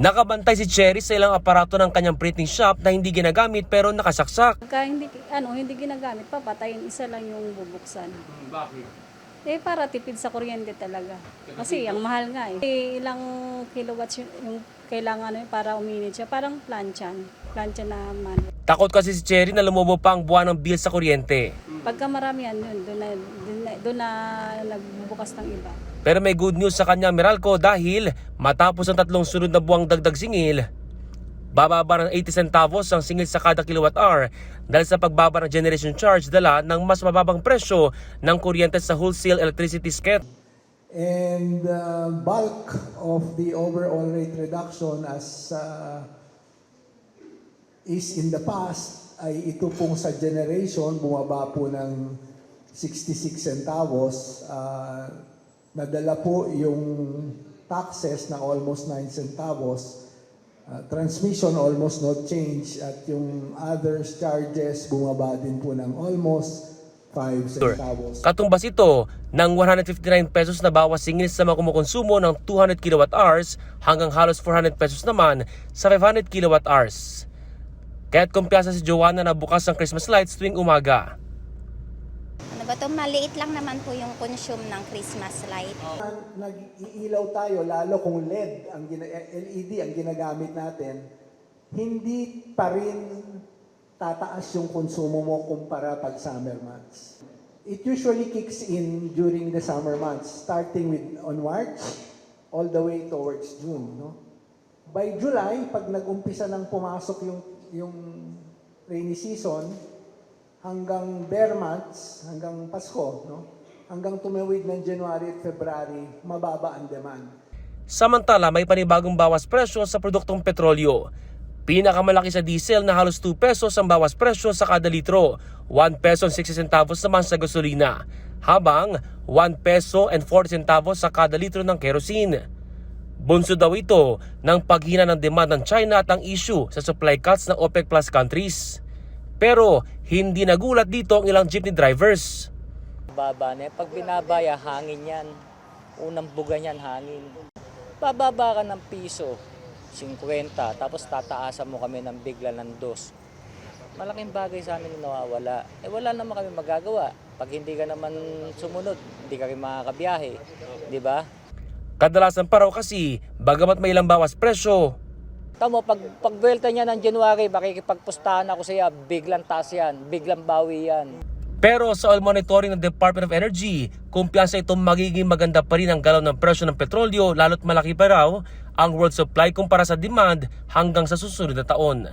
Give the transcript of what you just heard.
Nakabantay si Cherry sa ilang aparato ng kanyang printing shop na hindi ginagamit pero nakasaksak. Pagka hindi, ano, hindi ginagamit, papatayin, isa lang yung bubuksan. Bakit? Eh, para tipid sa kuryente talaga. Kasi ang mahal nga eh. Eh, ilang kilowatts yung, yung kailangan ano, para uminit siya. Parang planchan. Planchan na manual. Takot kasi si Cherry na lumobo pa ang buwan ng bill sa kuryente. Pagka marami yan, yun, doon na, na, na nagbubukas ng iba. Pero may good news sa kanya Meralco dahil matapos ang tatlong sunod na buwang dagdag singil, bababa ng 80 centavos ang singil sa kada kilowatt hour dahil sa pagbaba ng generation charge dala ng mas mababang presyo ng kuryente sa wholesale electricity schedule. And uh, bulk of the overall rate reduction as uh, is in the past ay ito pong sa generation bumaba po ng 66 centavos. Uh, nadala po yung taxes na almost 9 centavos. Uh, transmission almost no change at yung others charges bumaba din po ng almost 5 centavos. Katumbas ito ng 159 pesos na bawas singil sa mga kumukonsumo ng 200 kilowatt hours hanggang halos 400 pesos naman sa 500 kilowatt hours. Kaya't kumpiyansa si Joanna na bukas ang Christmas lights tuwing umaga. Ba to? Maliit lang naman po yung consume ng Christmas light. nag-iilaw tayo, lalo kung LED, ang LED ang ginagamit natin, hindi pa rin tataas yung konsumo mo kumpara pag summer months. It usually kicks in during the summer months, starting with on March all the way towards June. No? By July, pag nag-umpisa nang pumasok yung, yung rainy season, hanggang bare months, hanggang Pasko, no? hanggang tumawid ng January at February, mababa ang demand. Samantala, may panibagong bawas presyo sa produktong petrolyo. Pinakamalaki sa diesel na halos 2 pesos ang bawas presyo sa kada litro, 1 peso and 60 centavos naman sa gasolina, habang 1 peso and 40 centavos sa kada litro ng kerosene. Bunso daw ito ng paghina ng demand ng China at ang issue sa supply cuts ng OPEC Plus countries. Pero hindi nagulat dito ang ilang jeepney drivers. Baba na. Pag binabaya, hangin yan. Unang buga niyan, hangin. Bababa ka ng piso, 50, tapos tataasan mo kami ng bigla ng dos. Malaking bagay sa amin na nawawala. Eh wala naman kami magagawa. Pag hindi ka naman sumunod, hindi ka rin makakabiyahe. Di ba? Kadalasan pa raw kasi, bagamat may ilang bawas presyo, Tamo, pag pagbuelta niya ng January, makikipagpustahan ako sa iya, biglang taas yan, biglang bawi yan. Pero sa oil monitoring ng Department of Energy, kumpiyansa itong magiging maganda pa rin ang galaw ng presyo ng petrolyo lalo't malaki pa raw ang world supply kumpara sa demand hanggang sa susunod na taon.